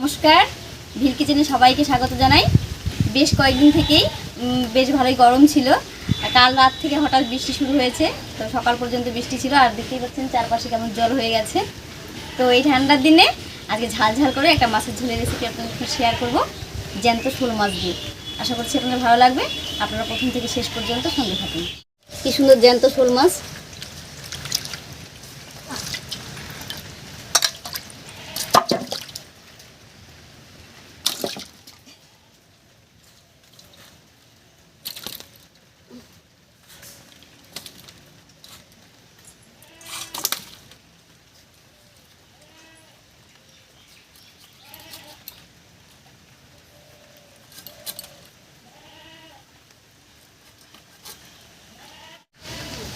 নমস্কার। ভিল কিচেনে সবাইকে স্বাগত জানাই। বেশ কয়েকদিন থেকেই বেশ ভালোই গরম ছিল। কাল রাত থেকে হঠাৎ বৃষ্টি শুরু হয়েছে। তো সকাল পর্যন্ত বৃষ্টি ছিল, আর দেখতেই পাচ্ছেন চারপাশে কেমন জল হয়ে গেছে। তো এই ঠান্ডার দিনে আজকে ঝাল ঝাল করে একটা মাছের ঝোলের রেসিপি আপনাদের শেয়ার করব। জ্যান্ত শোল মাছ দিয়ে। আশা করছি আপনাদের ভালো লাগবে। আপনারা প্রথম থেকে শেষ পর্যন্ত সঙ্গে থাকুন। কি সুন্দর জ্যান্ত শোল মাছ।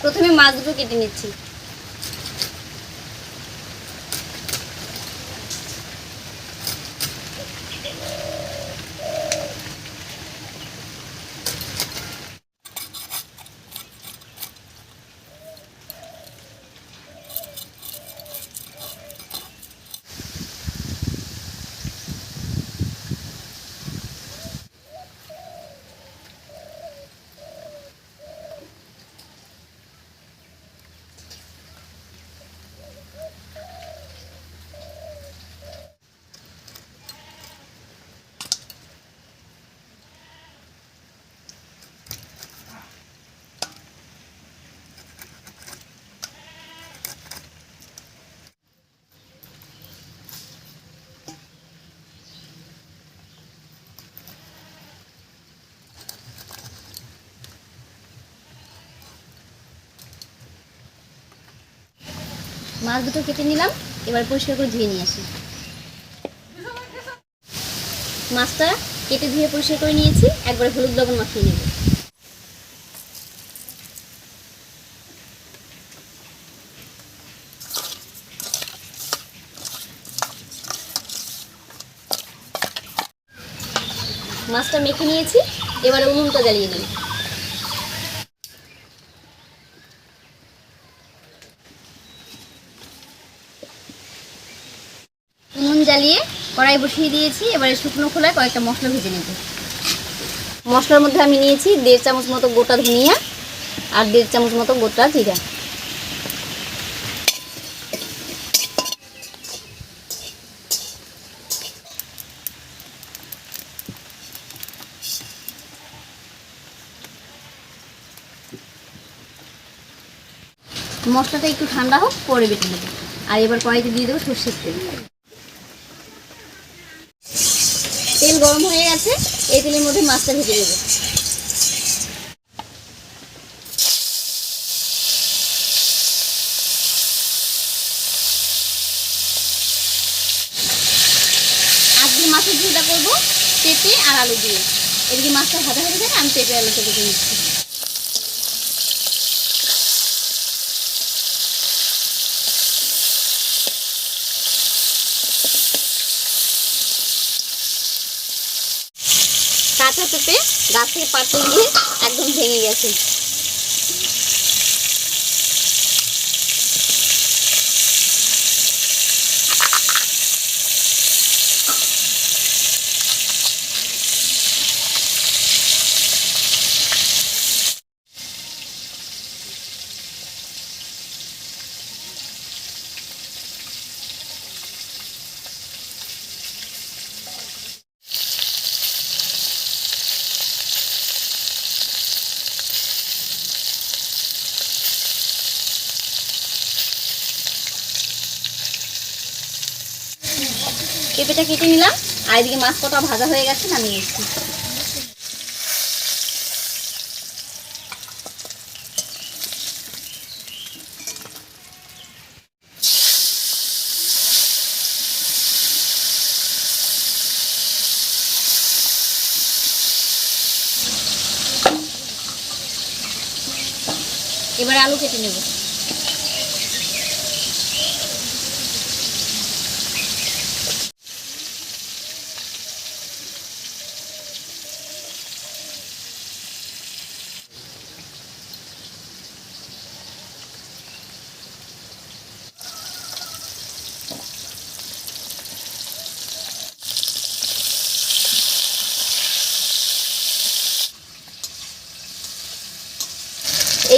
প্রথমে মাছগুলো কেটে নিচ্ছি। মাছ দুটো কেটে নিলাম, এবার পরিষ্কার করে ধুয়ে নিয়ে আসি। মাছটা কেটে ধুয়ে পরিষ্কার করে নিয়েছি, একবারে হলুদ লবণ মাখিয়ে নেব। মাছটা মেখে নিয়েছি, এবারে উনুনটা জ্বালিয়ে নিই উনুন জ্বালিয়ে কড়াই বসিয়ে দিয়েছি এবারে শুকনো খোলায় কয়েকটা মশলা ভেজে নেব। মশলার মধ্যে আমি নিয়েছি দেড় চামচ মতো গোটা ধনিয়া আর দেড় চামচ মতো গোটা জিরা। মশলাটা একটু ঠান্ডা হোক পরে বেটে নেব। আর এবার কড়াইতে দিয়ে দেবো সর্ষের তেল। হয়ে এই তেলের মধ্যে মাছটা ভেজে দেবো আজকে মাছের ঝোলটা করব পেঁপে আর আলু দিয়ে। এদিকে মাছটা ভাজা হয়ে আমি পেঁপে আলুটা কেটে নিচ্ছি কাঁচা পেঁপে গাছ থেকে পাড়তে গিয়ে একদম ভেঙে গেছে। পেঁপেটা কেটে নিলাম। আর এদিকে মাছ কটা ভাজা হয়ে গেছে, নামিয়ে নিচ্ছি। এবার আলু কেটে নেব।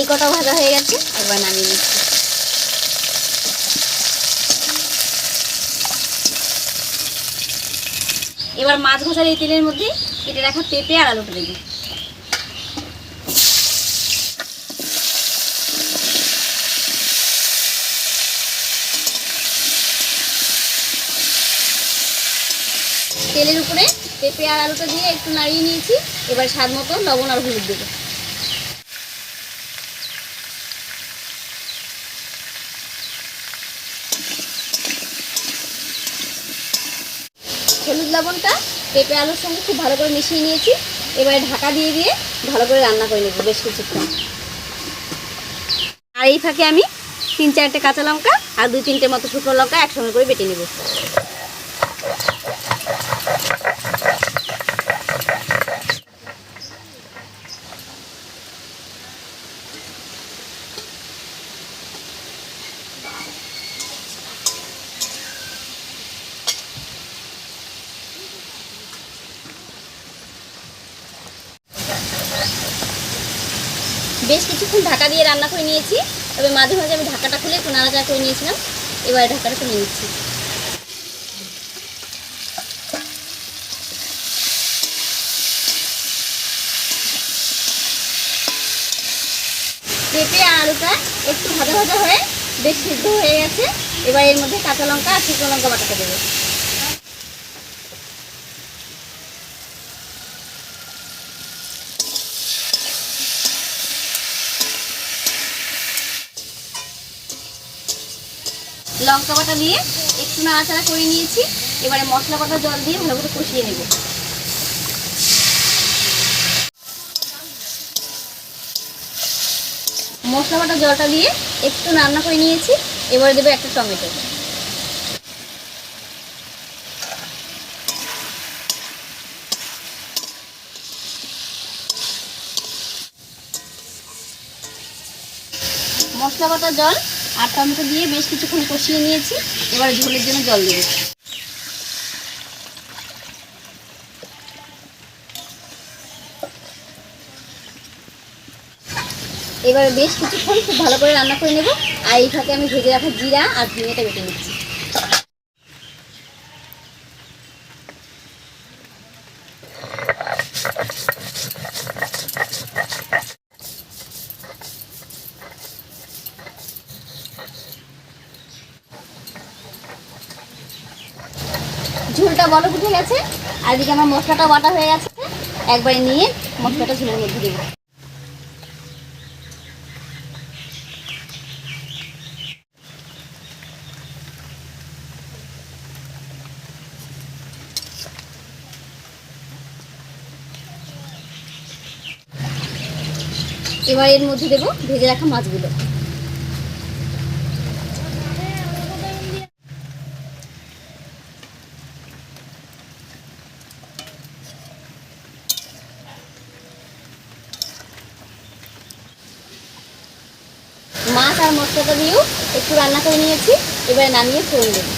এই কটাও ভাজা হয়ে গেছে, একবার নামিয়ে নিচ্ছি। এবার মাছ ভাজার এই তেলের মধ্যে কেটে রাখা পেঁপে আর আলুটা দেবো। তেলের উপরে পেঁপে আর আলুটা দিয়ে একটু নাড়িয়ে নিয়েছি, এবার স্বাদ মতো লবণ আর হলুদ দেবো হলুদ লবণটা পেঁপে আলুর সঙ্গে খুব ভালো করে মিশিয়ে নিয়েছি। এবারে ঢাকা দিয়ে দিয়ে ভালো করে রান্না করে নেব বেশ কিছুক্ষণ। আর এই ফাঁকে আমি তিন চারটে কাঁচা লঙ্কা আর দুই তিনটে মতো শুকনো লঙ্কা একসঙ্গে করে বেটে নেব। বেশ কিছুক্ষণ ঢাকা দিয়ে রান্না করে নিয়েছি। তবে মাঝে মাঝে আমি ঢাকাটা খুলে একটু নাড়াচাড়া করে নিয়েছিলাম। এবারে ঢাকাটা খুলে নিচ্ছি। পেঁপে আর আলুটা একটু ভাজা ভাজা হয়ে বেশ সিদ্ধ হয়ে গেছে। এবার এর মধ্যে কাঁচা লঙ্কা আর শুকনো লঙ্কা বাটাটা দেবো। লঙ্কা বাটা দিয়ে একটু নাড়াচাড়া করে নিয়েছি। এবারে মশলা বাটা জল দিয়ে ভালো করে কষিয়ে নেব। মশলা বাটা জলটা দিয়ে একটু রান্না করে নিয়েছি। এবারে দেবো একটা টমেটো। মশলা বাটা জল আর টমেটো দিয়ে বেশ কিছুক্ষণ কষিয়ে নিয়েছি। এবার ঝোলের জন্য জল দেবো এবার বেশ কিছুক্ষণ খুব ভালো করে রান্না করে নেব। আর এই ফাঁকে আমি ভেজে রাখা জিরা আর ধনিয়াটা বেটে নিচ্ছি। বড় উঠে গেছে। আর এদিকে আমার মশলাটা বাটা হয়ে গেছে। একবারে নিয়ে মশলাটা ঝোলের মধ্যে দেবো। এবার এর মধ্যে দেবো ভেজে রাখা মাছগুলো মাছ আর মশলাটা দিয়েও একটু রান্না করে নিয়েছি। এবারে নামিয়ে ফোড়ন দেবো।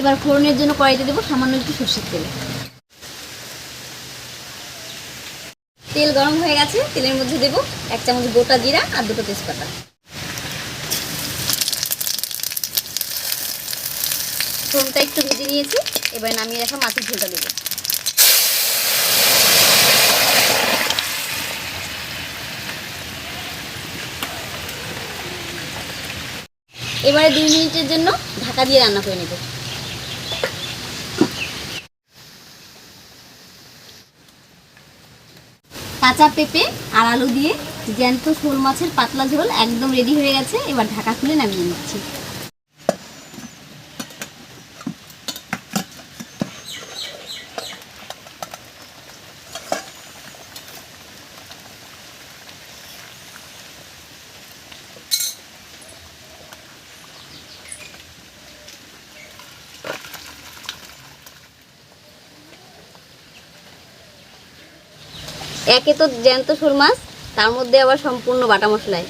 এবার ফোড়নের জন্য কড়াইতে দেবো সামান্য একটু সর্ষের তেল। তেল গরম হয়ে গেছে, তেলের মধ্যে দেবো এক চামচ গোটা জিরা আর দুটো তেজপাতা। ফোড়নটা একটু ভেজে নিয়েছি, এবার নামিয়ে রাখা মাছের ঝোলটা দেবো। এবারে দুই মিনিটের জন্য ঢাকা দিয়ে রান্না করে নেব। কাঁচা পেঁপে আর আলু দিয়ে জ্যান্ত শোল মাছের পাতলা ঝোল একদম রেডি হয়ে গেছে। এবার ঢাকা খুলে নামিয়ে নিচ্ছি। একে তো জ্যান্ত শোল মাছ তার মধ্যে আবার সম্পূর্ণ বাটা মশলায়।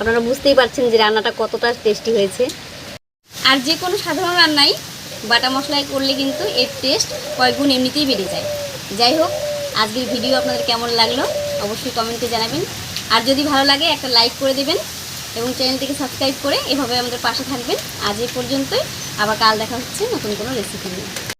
আপনারা বুঝতেই পারছেন যে রান্নাটা কতটা টেস্টি হয়েছে। আর যে কোনো সাধারণ রান্নাই বাটা মশলায় করলে কিন্তু এর টেস্ট কয়েকগুণ এমনিতেই বেড়ে যায়। যাই হোক, আজকের ভিডিও আপনাদের কেমন লাগল অবশ্যই কমেন্টে জানাবেন। আর যদি ভালো লাগে, একটা লাইক করে দেবেন এবং চ্যানেলটিকে সাবস্ক্রাইব করে এভাবে আমাদের পাশে থাকবেন। আজ এই পর্যন্তই, আবার কাল দেখা হচ্ছে নতুন কোনো রেসিপি নিয়ে।